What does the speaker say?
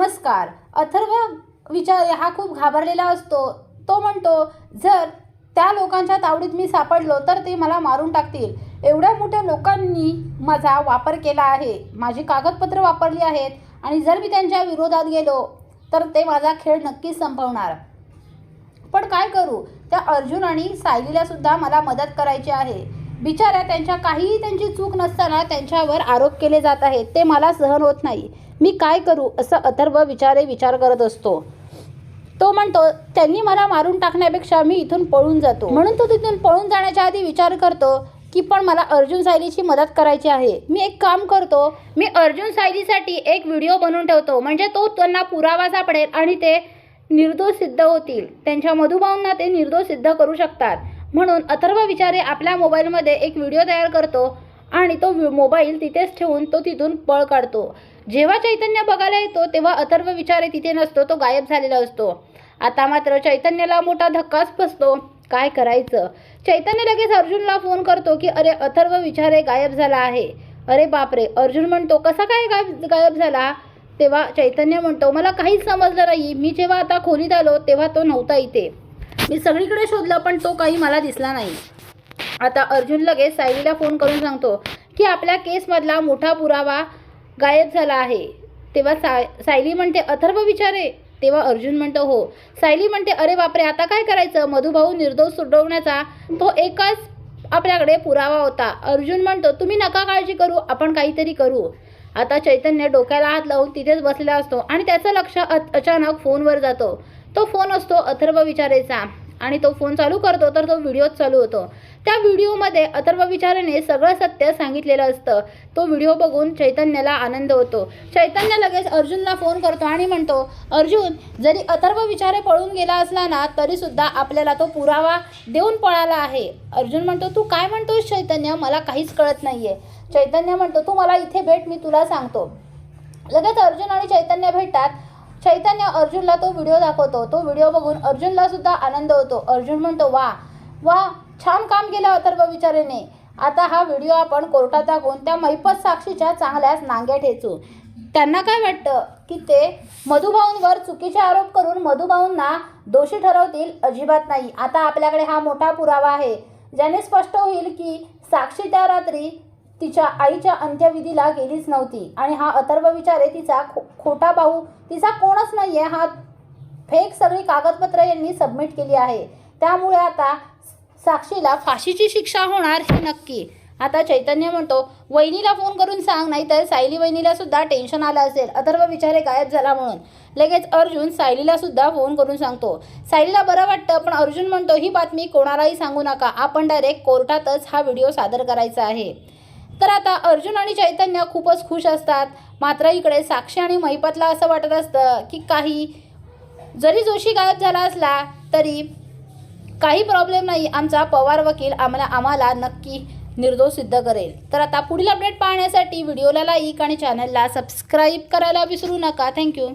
नमस्कार. अथर्व विचार हा खूप घाबरलेला असतो. तो म्हणतो जर त्या लोकांच्या तावडीत मी सापडलो तर ते मला मारून टाकतील. एवढ्या मोठ्या लोकांनी माझा वापर केला आहे. माझी कागदपत्र वापरली आहेत आणि जर मी त्यांच्या विरोधात गेलो तर ते माझा खेळ नक्कीच संपवणार. पण काय करू? त्या अर्जुन आणि सायलीला सुद्धा मला मदत करायची आहे. बिचाऱ्या त्यांच्या काहीही त्यांची चूक नसताना त्यांच्यावर आरोप केले जात आहेत. ते मला सहन होत नाही. मी काय करू असं अथर्व विचारे विचार करत असतो. तो म्हणतो त्यांनी मला मारून टाकण्यापेक्षा मी इथून पळून जातो. म्हणून तो तिथून पळून जाण्याच्या आधी विचार करतो की पण मला अर्जुन सायलीची मदत करायची आहे. मी एक काम करतो मी अर्जुन सायलीसाठी एक व्हिडिओ बनवून ठेवतो. म्हणजे तो त्यांना पुरावा सापडेल आणि ते निर्दोष सिद्ध होतील. त्यांच्या मधुभाऊंना ते निर्दोष सिद्ध करू शकतात. म्हणून अथर्व विचारे आपल्या मोबाईलमध्ये एक व्हिडिओ तयार करतो आणि तो मोबाईल तिथेच ठेवून तो तिथून पळ काढतो. जेव्हा चैतन्य बघायला येतो तेव्हा अथर्व विचारे तिथे नसतो तो गायब झालेला असतो. आता मात्र चैतन्याला मोठा धक्काच बसतो. काय करायचं? चैतन्य लगेच अर्जुनला फोन करतो की अरे अथर्व विचारे गायब झाला आहे. अरे बापरे अर्जुन म्हणतो कसा काय गायब गायब झाला? तेव्हा चैतन्य म्हणतो मला काहीच समजलं नाही. मी जेव्हा आता खोलीत आलो तेव्हा तो नव्हता इथे. मी सगळीकडे शोधलं पण तो काही मला दिसला नाही. आता अर्जुन लगेच सायलीला फोन करून सांगतो की आपल्या केसमधला मोठा पुरावा गायब झाला आहे. तेव्हा साय सायली म्हणते अथर्व विचारे. तेव्हा अर्जुन म्हणतो हो. सायली म्हणते अरे बापरे आता काय करायचं? मधुभाऊ निर्दोष सोडवण्याचा तो एकच आपल्याकडे पुरावा होता. अर्जुन म्हणतो तुम्ही नका काळजी करू आपण काहीतरी करू. आता चैतन्य डोक्याला हात लावून तिथेच बसलेला असतो आणि त्याचं लक्ष अ अचानक फोनवर जातो. तो फोन असतो अथर्व विचारेचा आणि तो फोन चालू करतो तर तो व्हिडिओच चालू होतो. त्या व्हिडिओमध्ये अथर्व विचाराने सगळं सत्य सांगितलेलं असतं. तो व्हिडिओ बघून चैतन्याला आनंद होतो. चैतन्य लगेच अर्जुनला फोन करतो आणि म्हणतो अर्जुन जरी अथर्व विचारे पळून गेला असला ना तरीसुद्धा आपल्याला तो पुरावा देऊन पळाला आहे. अर्जुन म्हणतो तू काय म्हणतोस चैतन्य? मला काहीच कळत नाही आहे चैतन्य म्हणतो तू मला इथे भेट मी तुला सांगतो. लगेच अर्जुन आणि चैतन्य भेटतात. चैतन्य अर्जुनला तो व्हिडिओ दाखवतो. तो व्हिडिओ बघून अर्जुनला सुद्धा आनंद होतो. अर्जुन म्हणतो वा वा छान काम केलं अथर्व विचारेने आता हा व्हिडिओ आपण कोर्टात दाखवून त्या मैपत साक्षीच्या चांगल्याच नांग्या ठेचू. त्यांना काय वाटतं? की ते मधुभाऊंवर चुकीचे आरोप करून मधुभाऊंना दोषी ठरवतील अजिबात नाही. आता आपल्याकडे हा मोठा पुरावा आहे. ज्याने स्पष्ट होईल की साक्षी त्या रात्री तिच्या आईच्या अंत्यविधीला गेलीच नव्हती. आणि हा अथर्व विचारे तिचा खो खोटा भाऊ तिचा कोणच नाही आहे हा फेक सगळी कागदपत्र यांनी सबमिट केली आहे. त्यामुळे आता साक्षीला फाशीची शिक्षा होणार हे नक्की. आता चैतन्य म्हणतो वहिनीला फोन करून सांग नाहीतर सायली वहिनीला सुद्धा टेन्शन आलं असेल. अथर्व विचारे गायब झाला म्हणून. लगेच अर्जुन सायलीला सुद्धा फोन करून सांगतो. सायलीला बरं वाटतं पण अर्जुन म्हणतो ही बातमी कोणालाही सांगू नका. आपण डायरेक्ट कोर्टातच हा व्हिडिओ सादर करायचा आहे. तर आता अर्जुन आणि चैतन्य खूपच खुश असतात. मात्र इकडे साक्षी आणि महिपतला असं वाटत असतं की काही जरी जोशी गायब झाला असला तरी काही प्रॉब्लेम नाही. आमचा पवार वकील आम्हाला आम्हाला नक्की निर्दोष सिद्ध करेल. तर आता पुढील अपडेट पाहण्यासाठी व्हिडिओला लाईक आणि चॅनलला सबस्क्राईब करायला विसरू नका. थँक्यू